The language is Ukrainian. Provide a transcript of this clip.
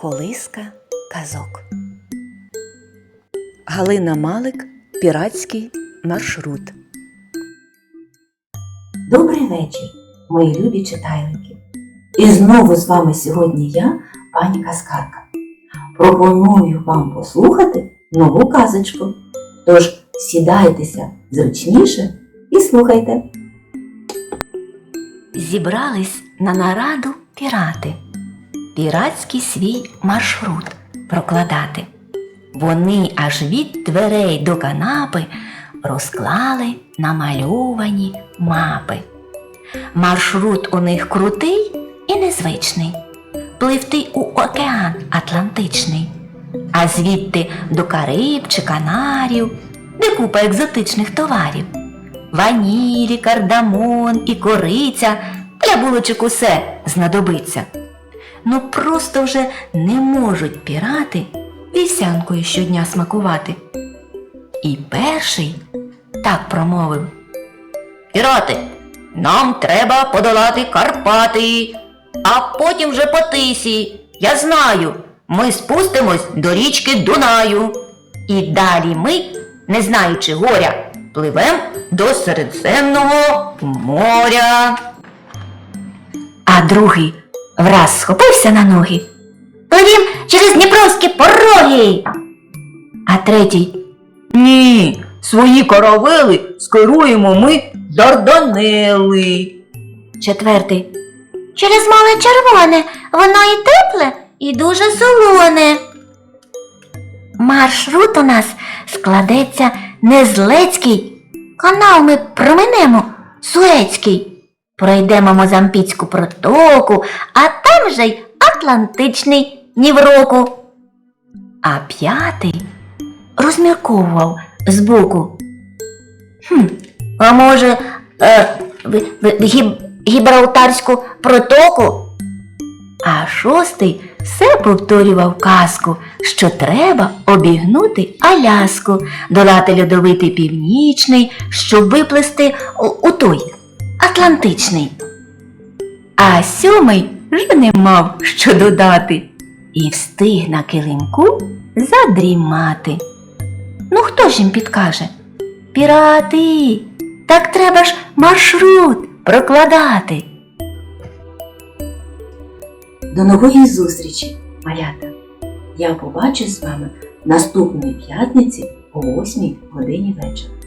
Колиска казок. Галина Малик Піратський маршрут. Добрий вечір, мої любі читайлики. І знову з вами сьогодні я, пані Каскарка. Пропоную вам послухати нову казочку. Тож сідайтеся зручніше і слухайте. Зібрались на нараду пірати. Піратський свій маршрут прокладати. Вони аж від дверей до канапи розклали намальовані мапи. Маршрут у них крутий і незвичний. Пливти у океан Атлантичний, а звідти до Кариб чи Канарів, де купа екзотичних товарів. Ванілі, кардамон і кориця для булочок усе знадобиться. Ну просто вже не можуть пірати вівсянкою щодня смакувати. І перший так промовив. Пірати, нам треба подолати Карпати, а потім вже по тисі. Я знаю, ми спустимось до річки Дунаю. І далі ми, не знаючи горя, пливем до Середземного моря. А другий враз схопився на ноги. Пливім через Дніпровські пороги. А третій Ні, свої каравели скеруємо ми Дарданели. Четвертий Через мале червоне, воно і тепле, і дуже солоне. Маршрут у нас складеться не з Лецький. Канал ми проминемо Суецький. Пройдемо Мозампіцьку протоку, а там же й Атлантичний ні в року. А п'ятий розмірковував збоку. Хм, а може, е, в, в, в гіб, Гібралтарську протоку? А шостий все повторював казку, що треба обігнути Аляску, долати льодовитий північний, щоб виплести у той Атлантичний. А сьомий вже не мав що додати і встиг на килимку задрімати. Ну хто ж їм підкаже? Пірати, так треба ж маршрут прокладати. До нової зустрічі, малята! Я побачусь з вами наступної п'ятниці о 8 годині вечора.